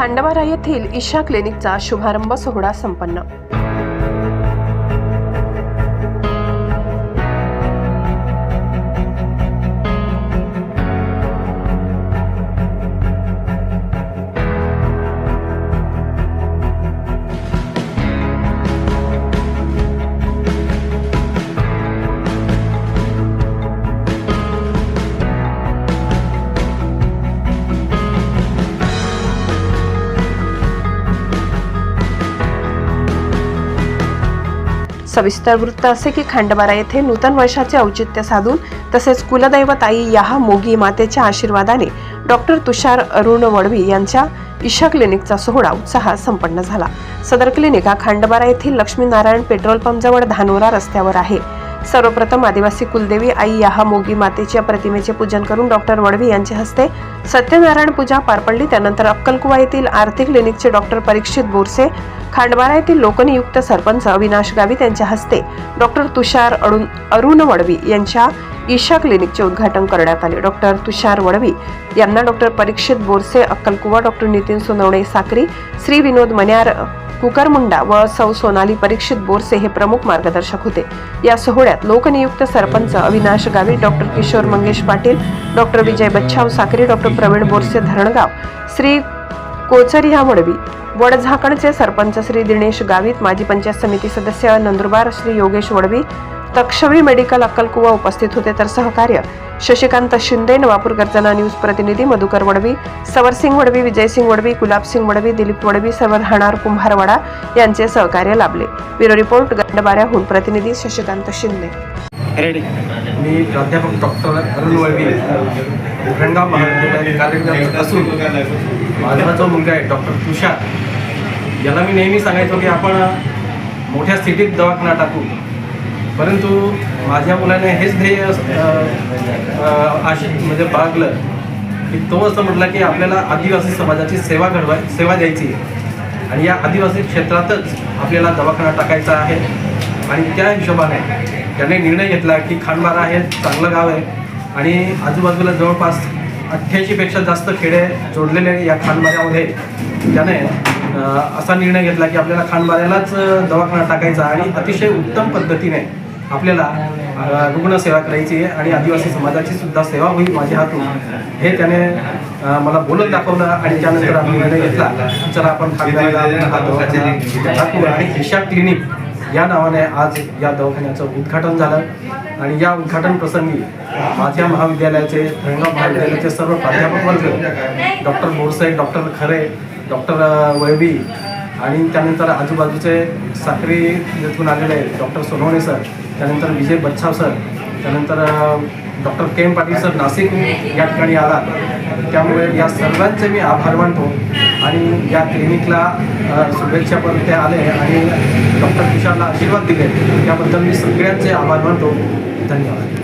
खांडवारा येथील ईशा क्लिनिकचा शुभारंभ सोहळा संपन्न. सविस्तर वृत्त असे की खांडबारा येथे नूतन वर्षाचे औचित्य साधून तसेच कुलदैवत आई या मोगी मातेच्या आशीर्वादाने डॉक्टर तुषार अरुण वडवी यांच्या ईशा क्लिनिकचा सोहळा उत्साहात संपन्न झाला. सदर क्लिनिक हा खांडबारा येथील लक्ष्मीनारायण पेट्रोल पंपजवळ धानोरा रस्त्यावर आहे. सर्वप्रथम आदिवासी कुलदेवी आई याहा मोगी मातेच्या प्रतिमेचे पूजन करून डॉक्टर वडवी यांच्या हस्ते सत्यनारायण पूजा पार पडली. त्यानंतर अक्कलकुवा येथील आर्थिक क्लिनिकचे डॉक्टर परीक्षित बोरसे खांडबारा येथील लोकनियुक्त सरपंच अविनाश गावित यांच्या हस्ते डॉक्टर तुषार अरुण अरुण वडवी यांच्या ईशा क्लिनिकचे उद्घाटन करण्यात आले. डॉक्टर तुषार वडवी यांना डॉक्टर परीक्षित बोरसे अक्कलकुवा डॉक्टर नितीन सोनवणे साक्री श्री विनोद मन्यार कुकरमुंडा व सौ सोनाली परीक्षित बोरसे हे प्रमुख मार्गदर्शक होते. या सोहळ्यात लोकनियुक्त sarpanch Avinash Gavi doctor Kishor Mangesh Patil doctor Vijay Bachhav Sakri doctor Pravin Borse Dharangaon Shri Kochariya Vadvi वडझाकणचे sarpanch Shri Dinesh Gavit माजी पंचायत समिती सदस्य नंदुरबार श्री योगेश वडवी तक्षवी मेडिकल अक्कलकुवा उपस्थित होते. तर सहकार्य शशिकांत शिंदे नवापूर गर्जना न्यूज प्रतिनिधी मधुकर वडवी सवरसिंग वडवी विजयसिंग वडवी गुलाबसिंग वडवी दिलीप वडवी सर्व राहणार कुंभारवाडा यांचे सहकार्य लाभले. ब्युरो रिपोर्ट गंडबाऱ्याहून प्रतिनिधी शशिकांत शिंदे. मी प्राध्यापक डॉक्टर अरुण वळवी उरणगाव महाविद्यालयात कार्यरत असून माझा जो मुलगा आहे डॉक्टर तुषार याला मी नेहमी सांगायचो की आपण मोठ्या सिटीत दवाखाना टाकू. परंतु माझ्या मुलाने हेच ध्येय अ, आश म्हणजे बाळगलं की तो असं म्हटला की आपल्याला आदिवासी समाजाची सेवा घडवाय सेवा द्यायची आहे. आणि या आदिवासी क्षेत्रातच आपल्याला दवाखाना टाकायचा आहे. आणि त्या हिशोबाने त्याने निर्णय घेतला की खानबारा हे चांगलं गाव आहे. आणि आजूबाजूला जवळपास अठ्ठ्याऐंशीपेक्षा जास्त खेडे जोडलेले या खानबाऱ्यामध्ये त्याने असा निर्णय घेतला की आपल्याला खानबाऱ्यालाच दवाखाना टाकायचा आणि अतिशय उत्तम पद्धतीने आपल्याला रुग्णसेवा करायची आहे आणि आदिवासी समाजाची सुद्धा सेवा होईल माझ्या हातून. हे त्याने मला बोलत दाखवलं आणि त्यानंतर आम्ही निर्णय घेतला. चला आपण दाखवू आणि ईशा क्लिनिक या नावाने आज या दवाखान्याचं उद्घाटन झालं. आणि या उद्घाटन प्रसंगी माझ्या महाविद्यालयाचे धरणगाव महाविद्यालयाचे सर्व प्राध्यापक वर्ग doctor Borse doctor Khare doctor Vaibi आणि त्यानंतर आजूबाजूचे साखरी येथून आलेले डॉक्टर सोनवणे सर त्यानंतर विजय बच्छाव सर त्यानंतर doctor K M Patil sir Nashik या ठिकाणी आला. त्यामुळे या सर्वांचे मी आभार मानतो आणि या क्लिनिकला शुभेच्छा पण ते आले आणि डॉक्टर तुषारला आशीर्वाद दिले. त्याबद्दल मी सगळ्यांचे आभार मानतो. धन्यवाद.